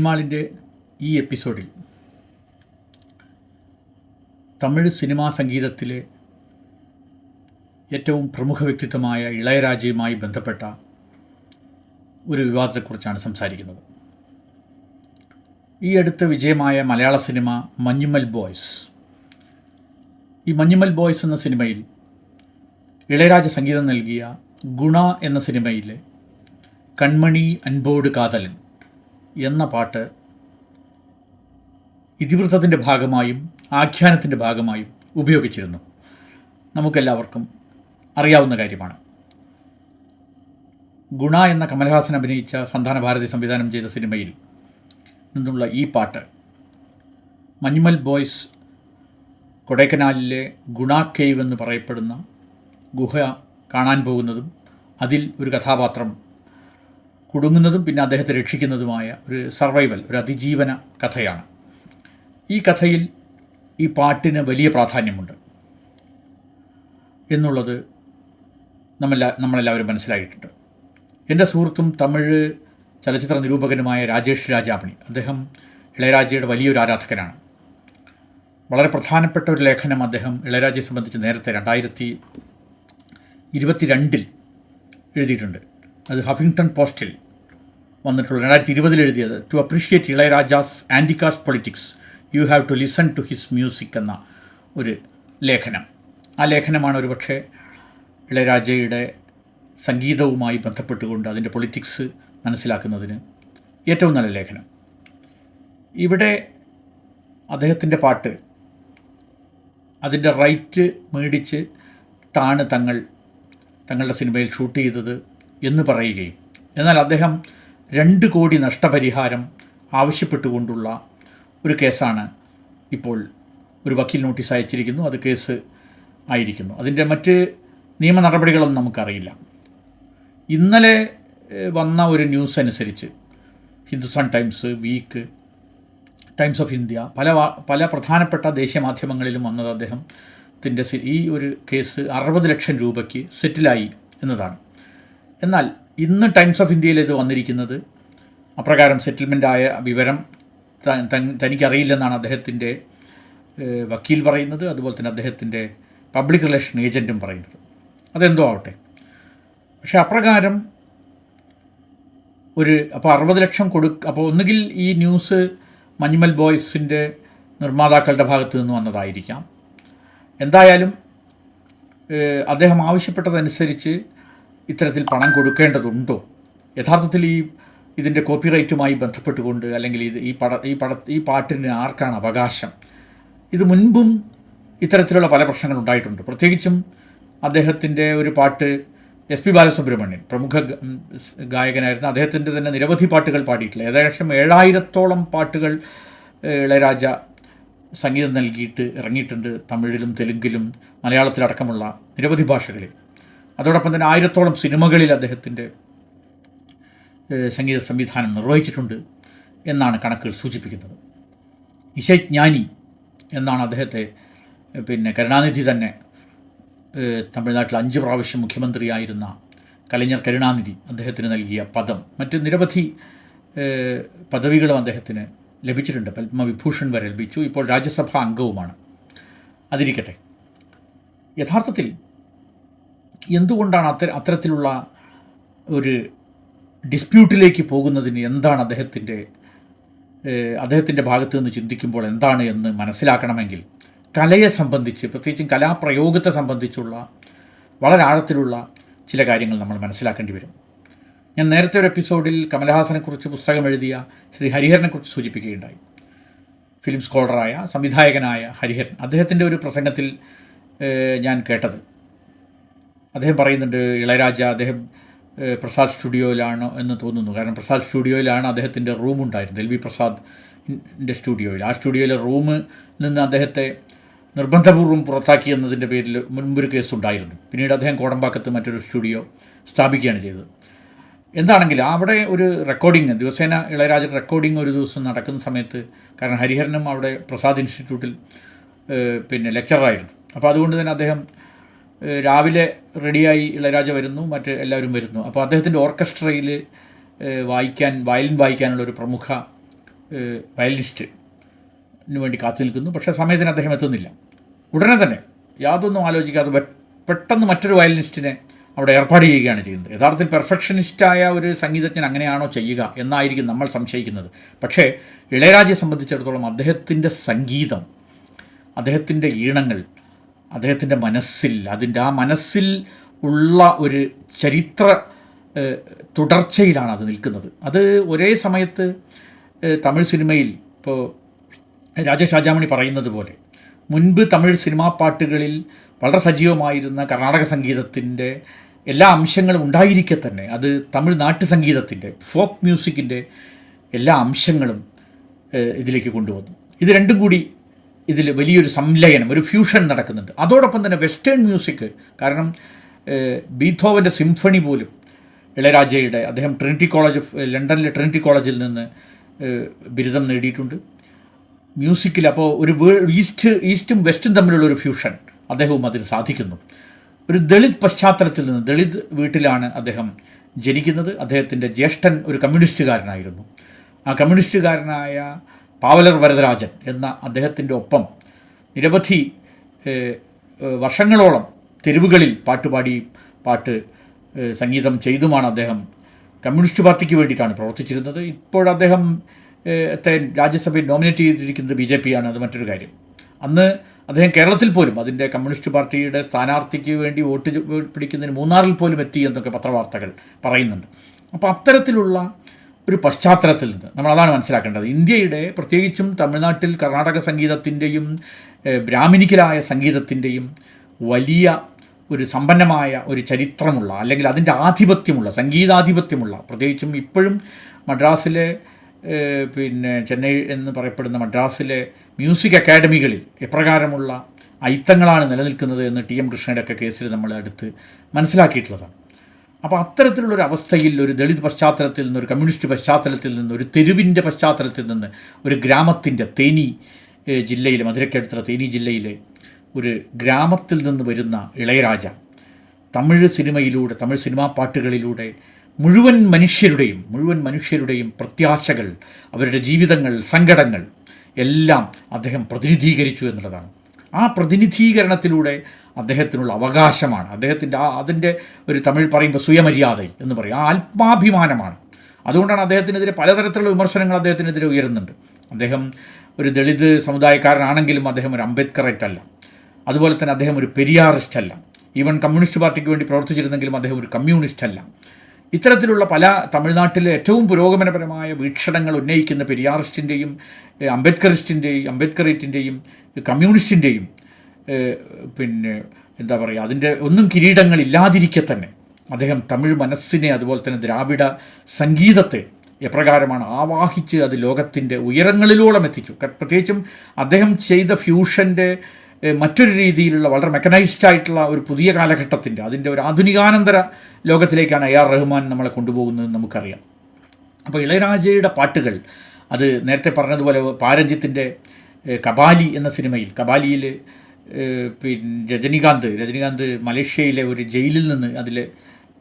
സിനിമാളിന്റെ ഈ എപ്പിസോഡിൽ തമിഴ് സിനിമാ സംഗീതത്തിലെ ഏറ്റവും പ്രമുഖ വ്യക്തിത്വമായ ഇളയരാജയുമായി ബന്ധപ്പെട്ട ഒരു വിവാദത്തെക്കുറിച്ചാണ് സംസാരിക്കുന്നത്. ഈ അടുത്ത വിജയമായ മലയാള സിനിമ മഞ്ഞുമൽ ബോയ്സ്. ഈ മഞ്ഞുമൽ ബോയ്സ് എന്ന സിനിമയിൽ ഇളയരാജ സംഗീതം നൽകിയ ഗുണ എന്ന സിനിമയിലെ കൺമണി അൻപോട് കാതലൻ എന്ന പാട്ട് ഇതിവൃത്തത്തിന്റെ ഭാഗമായും ആഖ്യാനത്തിന്റെ ഭാഗമായും ഉപയോഗിച്ചിരുന്നു. നമുക്കെല്ലാവർക്കും അറിയാവുന്ന കാര്യമാണ്. ഗുണ എന്ന കമൽഹാസൻ അഭിനയിച്ച സന്താന ഭാരതി സംവിധാനം ചെയ്ത സിനിമയിൽ നിന്നുള്ള ഈ പാട്ട് മഞ്ഞുമൽ ബോയ്സ് കൊടൈക്കനാലിലെ ഗുണ കേവ് എന്ന് പറയപ്പെടുന്ന ഗുഹ കാണാൻ പോകുന്നതും അതിൽ ഒരു കഥാപാത്രം കുടുങ്ങുന്നതും പിന്നെ അദ്ദേഹത്തെ രക്ഷിക്കുന്നതുമായ ഒരു സർവൈവൽ ഒരു അതിജീവന കഥയാണ്. ഈ കഥയിൽ ഈ പാട്ടിന് വലിയ പ്രാധാന്യമുണ്ട് എന്നുള്ളത് നമ്മെല്ലാ നമ്മളെല്ലാവരും മനസ്സിലായിട്ടുണ്ട്. എന്റെ സുഹൃത്തും തമിഴ് ചലച്ചിത്ര നിരൂപകനുമായ രാജേഷ് രാജാമണി അദ്ദേഹം ഇളയരാജയുടെ വലിയൊരു ആരാധകനാണ്. വളരെ പ്രധാനപ്പെട്ട ഒരു ലേഖനം അദ്ദേഹം ഇളയരാജയെ സംബന്ധിച്ച് നേരത്തെ രണ്ടായിരത്തി ഇരുപത്തിരണ്ടിൽ എഴുതിയിട്ടുണ്ട്. അത് ഹഫിങ്ടൺ പോസ്റ്റിൽ വന്നിട്ടുള്ള രണ്ടായിരത്തി ഇരുപതിൽ എഴുതിയത്. To appreciate Ilaiyaraaja's anticaste politics you have to listen to his music എന്ന ഒരു ലേഖനം. ആ ലേഖനമാണ് ഒരുപക്ഷെ ഇളയരാജയുടെ സംഗീതവുമായി ബന്ധപ്പെട്ടുകൊണ്ട് അതിന്റെ പൊളിറ്റിക്സ് മനസ്സിലാക്കുന്നതിന് ഏറ്റവും നല്ല ലേഖനം. ഇവിടെ അദ്ദേഹത്തിന്റെ പാട്ട് അതിന്റെ റൈറ്റ് മേടിച്ച് താണ് തങ്ങൾ തങ്ങളുടെ സിനിമയിൽ ഷൂട്ട് ചെയ്തത്. എന്ന് പറയുകയും. എന്നാൽ അദ്ദേഹം രണ്ട് കോടി നഷ്ടപരിഹാരം ആവശ്യപ്പെട്ടുകൊണ്ടുള്ള ഒരു കേസാണ് ഇപ്പോൾ ഒരു വക്കീൽ നോട്ടീസ് അയച്ചിരിക്കുന്നു. അത് കേസ് ആയിരിക്കുന്നു. അതിന്റെ മറ്റ് നിയമ നടപടികളൊന്നും നമുക്കറിയില്ല. ഇന്നലെ വന്ന ഒരു ന്യൂസ് അനുസരിച്ച് Hindustan Times Week Times of India പല പല പ്രധാനപ്പെട്ട ദേശീയ മാധ്യമങ്ങളിലും വന്നത് അദ്ദേഹത്തിന്റെ ഈ ഒരു കേസ് അറുപത് ലക്ഷം രൂപയ്ക്ക് സെറ്റിലായി എന്നതാണ്. എന്നാൽ ഇന്ന് ടൈംസ് ഓഫ് ഇന്ത്യയിൽ ഇത് വന്നിരിക്കുന്നത് അപ്രകാരം സെറ്റിൽമെന്റ് ആയ വിവരം തനിക്കറിയില്ലെന്നാണ് അദ്ദേഹത്തിന്റെ വക്കീൽ പറയുന്നത്. അതുപോലെ തന്നെ അദ്ദേഹത്തിന്റെ പബ്ലിക് റിലേഷൻ ഏജന്റും പറയുന്നത്. അതെന്തോ ആവട്ടെ. പക്ഷെ അപ്രകാരം ഒരു അപ്പോൾ അറുപത് ലക്ഷം കൊടു അപ്പോൾ ഒന്നുകിൽ ഈ ന്യൂസ് മഞ്ഞുമൽ ബോയ്സിന്റെ നിർമ്മാതാക്കളുടെ ഭാഗത്ത് നിന്ന് വന്നതായിരിക്കാം. എന്തായാലും അദ്ദേഹം ആവശ്യപ്പെട്ടതനുസരിച്ച് ഇത്തരത്തിൽ പണം കൊടുക്കേണ്ടതുണ്ടോ? യഥാർത്ഥത്തിൽ ഈ ഇതിന്റെ കോപ്പിറൈറ്റുമായി ബന്ധപ്പെട്ടുകൊണ്ട് അല്ലെങ്കിൽ ഇത് ഈ പട ഈ പട ഈ പാട്ടിന് ആർക്കാണ് അവകാശം? ഇത് മുൻപും ഇത്തരത്തിലുള്ള പല പ്രശ്നങ്ങൾ ഉണ്ടായിട്ടുണ്ട്. പ്രത്യേകിച്ചും അദ്ദേഹത്തിന്റെ ഒരു പാട്ട് എസ് പി ബാലസുബ്രഹ്മണ്യൻ പ്രമുഖ ഗായകനായിരുന്നു അദ്ദേഹത്തിന്റെ തന്നെ നിരവധി പാട്ടുകൾ പാടിയിട്ടില്ല. ഏകദേശം ഏഴായിരത്തോളം പാട്ടുകൾ ഇളയരാജ സംഗീതം നൽകിയിട്ട് ഇറങ്ങിയിട്ടുണ്ട് തമിഴിലും തെലുങ്കിലും മലയാളത്തിലടക്കമുള്ള നിരവധി ഭാഷകളിൽ. അതോടൊപ്പം തന്നെ ആയിരത്തോളം സിനിമകളിൽ അദ്ദേഹത്തിന്റെ സംഗീത സംവിധാനം നിർവഹിച്ചിട്ടുണ്ട് എന്നാണ് കണക്കുകൾ സൂചിപ്പിക്കുന്നത്. ഇശജ്ഞാനി എന്നാണ് അദ്ദേഹത്തെ പിന്നെ കരുണാനിധി തന്നെ തമിഴ്നാട്ടിൽ അഞ്ച് പ്രാവശ്യം മുഖ്യമന്ത്രിയായിരുന്ന കലഞ്ഞർ കരുണാനിധി അദ്ദേഹത്തിന് നൽകിയ പദം. മറ്റ് നിരവധി പദവികളും അദ്ദേഹത്തിന് ലഭിച്ചിട്ടുണ്ട്. പത്മവിഭൂഷൺ വരെ ലഭിച്ചു. ഇപ്പോൾ രാജ്യസഭാ അംഗവുമാണ്. അതിരിക്കട്ടെ. യഥാർത്ഥത്തിൽ എന്തുകൊണ്ടാണ് അത്തര അത്തരത്തിലുള്ള ഒരു ഡിസ്പ്യൂട്ടിലേക്ക് പോകുന്നതിന് എന്താണ് അദ്ദേഹത്തിന്റെ അദ്ദേഹത്തിന്റെ ഭാഗത്ത് നിന്ന് ചിന്തിക്കുമ്പോൾ എന്താണ് എന്ന് മനസ്സിലാക്കണമെങ്കിൽ കലയെ സംബന്ധിച്ച് പ്രത്യേകിച്ചും കലാപ്രയോഗത്തെ സംബന്ധിച്ചുള്ള വളരെ ആഴത്തിലുള്ള ചില കാര്യങ്ങൾ നമ്മൾ മനസ്സിലാക്കേണ്ടി വരും. ഞാൻ നേരത്തെ ഒരു എപ്പിസോഡിൽ കമലഹാസനെക്കുറിച്ച് പുസ്തകം എഴുതിയ ശ്രീ ഹരിഹരനെക്കുറിച്ച് സൂചിപ്പിക്കുകയുണ്ടായി. ഫിലിം സ്കോളറായ സംവിധായകനായ ഹരിഹരൻ. അദ്ദേഹത്തിന്റെ ഒരു പ്രസംഗത്തിൽ ഞാൻ കേട്ടത്. അദ്ദേഹം പറയുന്നുണ്ട് ഇളയരാജ അദ്ദേഹം പ്രസാദ് സ്റ്റുഡിയോയിലാണ് എന്ന് തോന്നുന്നു. കാരണം പ്രസാദ് സ്റ്റുഡിയോയിലാണ് അദ്ദേഹത്തിന്റെ റൂം ഉണ്ടായിരുന്നത് എൽ വി പ്രസാദിന്റെ സ്റ്റുഡിയോയിൽ. ആ സ്റ്റുഡിയോയിലെ റൂമിൽ നിന്ന് അദ്ദേഹത്തെ നിർബന്ധപൂർവം പുറത്താക്കി എന്നതിന്റെ പേരിൽ മുൻപൊരു കേസ് ഉണ്ടായിരുന്നു. പിന്നീട് അദ്ദേഹം കോടമ്പാക്കത്ത് മറ്റൊരു സ്റ്റുഡിയോ സ്ഥാപിക്കുകയാണ് ചെയ്തത്. എന്താണെങ്കിൽ അവിടെ ഒരു റെക്കോർഡിങ് ദിവസേന ഇളയരാജ റെക്കോർഡിങ് ഒരു ദിവസം നടക്കുന്ന സമയത്ത് കാരണം ഹരിഹരനും അവിടെ പ്രസാദ് ഇൻസ്റ്റിറ്റ്യൂട്ടിൽ പിന്നെ ലെക്ചറായിരുന്നു അപ്പോൾ അതുകൊണ്ട് തന്നെ അദ്ദേഹം രാവിലെ റെഡിയായി ഇളയരാജ വരുന്നു മറ്റ് എല്ലാവരും വരുന്നു. അപ്പോൾ അദ്ദേഹത്തിന്റെ ഓർക്കസ്ട്രയിൽ വായിക്കാൻ വയലിൻ വായിക്കാനുള്ള ഒരു പ്രമുഖ വയലിനിസ്റ്റിന് വേണ്ടി കാത്തു നിൽക്കുന്നു. പക്ഷേ സമയത്തിന് അദ്ദേഹം എത്തുന്നില്ല. ഉടനെ തന്നെ യാതൊന്നും ആലോചിക്കാതെ പെട്ടെന്ന് മറ്റൊരു വയലിനിസ്റ്റിനെ അവിടെ ഏർപ്പാട് ചെയ്യുകയാണ് ചെയ്യുന്നത്. യഥാർത്ഥത്തിൽ പെർഫെക്ഷനിസ്റ്റായ ഒരു സംഗീതജ്ഞൻ അങ്ങനെയാണോ ചെയ്യുക എന്നായിരിക്കും നമ്മൾ സംശയിക്കുന്നത്. പക്ഷേ ഇളയരാജയെ സംബന്ധിച്ചിടത്തോളം അദ്ദേഹത്തിന്റെ സംഗീതം അദ്ദേഹത്തിന്റെ ഈണങ്ങൾ അദ്ദേഹത്തിന്റെ മനസ്സിൽ അതിന്റെ ആ മനസ്സിൽ ഉള്ള ഒരു ചരിത്ര തുടർച്ചയിലാണ് അത് നിൽക്കുന്നത്. അത് ഒരേ സമയത്ത് തമിഴ് സിനിമയിൽ ഇപ്പോൾ രാജേഷ് രാജാമണി പറയുന്നത് പോലെ മുൻപ് തമിഴ് സിനിമാ പാട്ടുകളിൽ വളരെ സജീവമായിരുന്ന കർണാടക സംഗീതത്തിന്റെ എല്ലാ അംശങ്ങളും ഉണ്ടായിരിക്കെ തന്നെ അത് തമിഴ് നാട്ടു സംഗീതത്തിന്റെ ഫോക്ക് മ്യൂസിക്കിന്റെ എല്ലാ അംശങ്ങളും ഇതിലേക്ക് കൊണ്ടുവന്നു. ഇത് രണ്ടും കൂടി ഇതിൽ വലിയൊരു സംലയനം ഒരു ഫ്യൂഷൻ നടക്കുന്നുണ്ട്. അതോടൊപ്പം തന്നെ വെസ്റ്റേൺ മ്യൂസിക് കാരണം ബീഥോവന്റെ സിംഫണി പോലും ഇളയരാജയുടെ അദ്ദേഹം ട്രിനിറ്റി കോളേജ് ഓഫ് ലണ്ടനിലെ ട്രിനിറ്റി കോളേജിൽ നിന്ന് ബിരുദം നേടിയിട്ടുണ്ട്. മ്യൂസിക്കിൽ അപ്പോൾ ഒരു ഈസ്റ്റ് ഈസ്റ്റും വെസ്റ്റും തമ്മിലുള്ള ഒരു ഫ്യൂഷൻ അദ്ദേഹവും അതിന് സാധിക്കുന്നു. ഒരു ദളിത് പശ്ചാത്തലത്തിൽ നിന്ന് ദളിത് വീട്ടിലാണ് അദ്ദേഹം ജനിക്കുന്നത്. അദ്ദേഹത്തിന്റെ ജ്യേഷ്ഠൻ ഒരു കമ്മ്യൂണിസ്റ്റുകാരനായിരുന്നു ആ കമ്മ്യൂണിസ്റ്റുകാരനായ പാവലർ വരദരാജൻ എന്ന അദ്ദേഹത്തിന്റെ ഒപ്പം നിരവധി വർഷങ്ങളോളം തെരുവുകളിൽ പാട്ടുപാടി പാട്ട് സംഗീതം ചെയ്തുമാണ് അദ്ദേഹം കമ്മ്യൂണിസ്റ്റ് പാർട്ടിക്ക് വേണ്ടിയിട്ടാണ് പ്രവർത്തിച്ചിരുന്നത്. ഇപ്പോൾ അദ്ദേഹം രാജ്യസഭയിൽ നോമിനേറ്റ് ചെയ്തിരിക്കുന്നത് ബി ജെ പി ആണ് അത് മറ്റൊരു കാര്യം. അന്ന് അദ്ദേഹം കേരളത്തിൽ പോലും അതിന്റെ കമ്മ്യൂണിസ്റ്റ് പാർട്ടിയുടെ സ്ഥാനാർത്ഥിക്ക് വേണ്ടി വോട്ട് പിടിക്കുന്നതിന് മൂന്നാറിൽ പോലും എത്തി എന്നൊക്കെ പത്രവാർത്തകൾ പറയുന്നുണ്ട്. അപ്പോൾ അത്തരത്തിലുള്ള ഒരു പശ്ചാത്തലത്തിൽ നിന്ന് നമ്മൾ അതാണ് മനസ്സിലാക്കേണ്ടത്. ഇന്ത്യയുടെ പ്രത്യേകിച്ചും തമിഴ്നാട്ടിൽ കർണാടക സംഗീതത്തിന്റെയും ബ്രാഹ്മിനിക്കലായ സംഗീതത്തിന്റെയും വലിയ ഒരു സമ്പന്നമായ ഒരു ചരിത്രമുള്ള അല്ലെങ്കിൽ അതിന്റെ ആധിപത്യമുള്ള സംഗീതാധിപത്യമുള്ള പ്രത്യേകിച്ചും ഇപ്പോഴും മദ്രാസിലെ പിന്നെ ചെന്നൈ എന്ന് പറയപ്പെടുന്ന മദ്രാസിലെ മ്യൂസിക് അക്കാഡമികളിൽ എപ്രകാരമുള്ള അയിത്തങ്ങളാണ് നിലനിൽക്കുന്നത് എന്ന് ടി എം കൃഷ്ണയുടെ ഒക്കെ കേസിൽ നമ്മൾ അടുത്ത് മനസ്സിലാക്കിയിട്ടുള്ളതാണ്. അപ്പോൾ അത്തരത്തിലുള്ളൊരു അവസ്ഥയിൽ ഒരു ദളിത് പശ്ചാത്തലത്തിൽ നിന്ന് ഒരു കമ്മ്യൂണിസ്റ്റ് പശ്ചാത്തലത്തിൽ നിന്ന് ഒരു തെരുവിന്റെ പശ്ചാത്തലത്തിൽ നിന്ന് ഒരു ഗ്രാമത്തിന്റെ തേനി ജില്ലയിലെ മധുരക്കടുത്തുള്ള തേനി ജില്ലയിലെ ഒരു ഗ്രാമത്തിൽ നിന്ന് വരുന്ന ഇളയരാജ തമിഴ് സിനിമയിലൂടെ തമിഴ് സിനിമാ പാട്ടുകളിലൂടെ മുഴുവൻ മനുഷ്യരുടെയും മുഴുവൻ മനുഷ്യരുടെയും പ്രത്യാശകൾ അവരുടെ ജീവിതങ്ങൾ സങ്കടങ്ങൾ എല്ലാം അദ്ദേഹം പ്രതിനിധീകരിച്ചു എന്നുള്ളതാണ്. ആ പ്രതിനിധീകരണത്തിലൂടെ അദ്ദേഹത്തിനുള്ള അവകാശമാണ്. അദ്ദേഹത്തിന്റെ ആ അതിന്റെ ഒരു തമിഴ് പറയുമ്പോൾ സുയമര്യാദ എന്ന് പറയും. ആ ആത്മാഭിമാനമാണ്. അതുകൊണ്ടാണ് അദ്ദേഹത്തിനെതിരെ പലതരത്തിലുള്ള വിമർശനങ്ങൾ അദ്ദേഹത്തിനെതിരെ ഉയരുന്നുണ്ട്. അദ്ദേഹം ഒരു ദളിത് സമുദായക്കാരനാണെങ്കിലും അദ്ദേഹം ഒരു അംബേദ്കറേറ്റ് അല്ല. അതുപോലെ തന്നെ അദ്ദേഹം ഒരു പെരിയാറിസ്റ്റ് അല്ല. ഈവൻ കമ്മ്യൂണിസ്റ്റ് പാർട്ടിക്ക് വേണ്ടി പ്രവർത്തിച്ചിരുന്നെങ്കിലും അദ്ദേഹം ഒരു കമ്മ്യൂണിസ്റ്റ് അല്ല. ഇത്തരത്തിലുള്ള പല തമിഴ്നാട്ടിലെ ഏറ്റവും പുരോഗമനപരമായ വീക്ഷണങ്ങൾ ഉന്നയിക്കുന്ന പെരിയാറിസ്റ്റിന്റെയും അംബേദ്കറിസ്റ്റിന്റെയും അംബേദ്കറേറ്റിന്റെയും കമ്മ്യൂണിസ്റ്റിന്റെയും പിന്നെ എന്താ പറയുക അതിന്റെ ഒന്നും കിരീടങ്ങൾ ഇല്ലാതിരിക്കെ തന്നെ അദ്ദേഹം തമിഴ് മനസ്സിനെ അതുപോലെ തന്നെ ദ്രാവിഡ സംഗീതത്തെ എപ്രകാരമാണ് ആവാഹിച്ച് അത് ലോകത്തിന്റെ ഉയരങ്ങളിലോളം എത്തിച്ചു. പ്രത്യേകിച്ചും അദ്ദേഹം ചെയ്ത ഫ്യൂഷന്റെ മറ്റൊരു രീതിയിലുള്ള വളരെ മെക്കനൈസ്ഡ് ആയിട്ടുള്ള ഒരു പുതിയ കാലഘട്ടത്തിന്റെ അതിന്റെ ഒരു ആധുനികാനന്തര ലോകത്തിലേക്കാണ് എ ആർ റഹ്മാൻ നമ്മളെ കൊണ്ടുപോകുന്നത് നമുക്കറിയാം. അപ്പോൾ ഇളയരാജയുടെ പാട്ടുകൾ അത് നേരത്തെ പറഞ്ഞതുപോലെ പാരഞ്ജിത്തിന്റെ കബാലി എന്ന സിനിമയിൽ കബാലിയിൽ പിന്നെ രജനികാന്ത് രജനികാന്ത് മലേഷ്യയിലെ ഒരു ജയിലിൽ നിന്ന് അതിൽ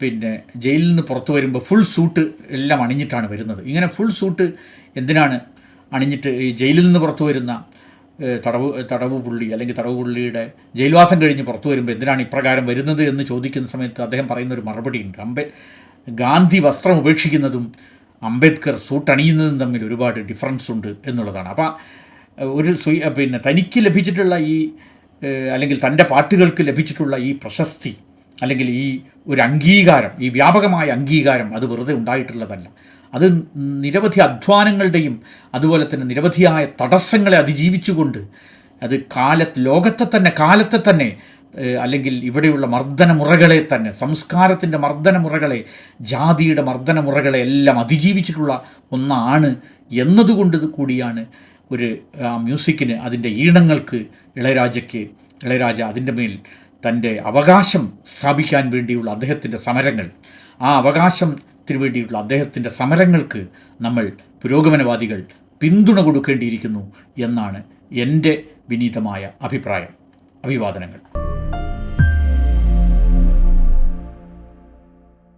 പിന്നെ ജയിലിൽ നിന്ന് പുറത്തു വരുമ്പോൾ ഫുൾ സൂട്ട് എല്ലാം അണിഞ്ഞിട്ടാണ് വരുന്നത്. ഇങ്ങനെ ഫുൾ സൂട്ട് എന്തിനാണ് അണിഞ്ഞിട്ട് ഈ ജയിലിൽ നിന്ന് പുറത്തു വരുന്ന തടവ് തടവ് പുള്ളി അല്ലെങ്കിൽ തടവ് പുള്ളിയുടെ ജയിൽവാസം കഴിഞ്ഞ് പുറത്തു വരുമ്പോൾ എന്തിനാണ് ഇപ്രകാരം വരുന്നത് എന്ന് ചോദിക്കുന്ന സമയത്ത് അദ്ദേഹം പറയുന്ന ഒരു മറുപടിയുണ്ട് അംബേ ഗാന്ധി വസ്ത്രം ഉപേക്ഷിക്കുന്നതും അംബേദ്കർ സൂട്ട് അണിയുന്നതും തമ്മിൽ ഒരുപാട് ഡിഫറൻസ് ഉണ്ട് എന്നുള്ളതാണ്. അപ്പോൾ ഒരു പിന്നെ തനിക്ക് ലഭിച്ചിട്ടുള്ള ഈ അല്ലെങ്കിൽ തന്റെ പാട്ടുകൾക്ക് ലഭിച്ചിട്ടുള്ള ഈ പ്രശസ്തി അല്ലെങ്കിൽ ഈ ഒരു അംഗീകാരം ഈ വ്യാപകമായ അംഗീകാരം അത് വെറുതെ ഉണ്ടായിട്ടുള്ളതല്ല. അത് നിരവധി അധ്വാനങ്ങളുടെയും അതുപോലെ തന്നെ നിരവധിയായ തടസ്സങ്ങളെ അതിജീവിച്ചുകൊണ്ട് അത് കാലത്ത് ലോകത്തെ തന്നെ കാലത്തെ തന്നെ അല്ലെങ്കിൽ ഇവിടെയുള്ള മർദ്ദനമുറകളെ തന്നെ സംസ്കാരത്തിന്റെ മർദ്ദനമുറകളെ ജാതിയുടെ മർദ്ദനമുറകളെ എല്ലാം അതിജീവിച്ചിട്ടുള്ള ഒന്നാണ് എന്നതുകൊണ്ട് കൂടിയാണ് ഒരു ആ, മ്യൂസിക്കിന് അതിന്റെ ഈണങ്ങൾക്ക് ഇളയരാജയ്ക്ക് ഇളയരാജ അതിന്റെ മേൽ തന്റെ അവകാശം സ്ഥാപിക്കാൻ വേണ്ടിയുള്ള അദ്ദേഹത്തിന്റെ സമരങ്ങൾ. ആ അവകാശത്തിന് വേണ്ടിയിട്ടുള്ള അദ്ദേഹത്തിന്റെ സമരങ്ങൾക്ക് നമ്മൾ പുരോഗമനവാദികൾ പിന്തുണ കൊടുക്കേണ്ടിയിരിക്കുന്നു എന്നാണ് എന്റെ വിനീതമായ അഭിപ്രായം. അഭിവാദനങ്ങൾ.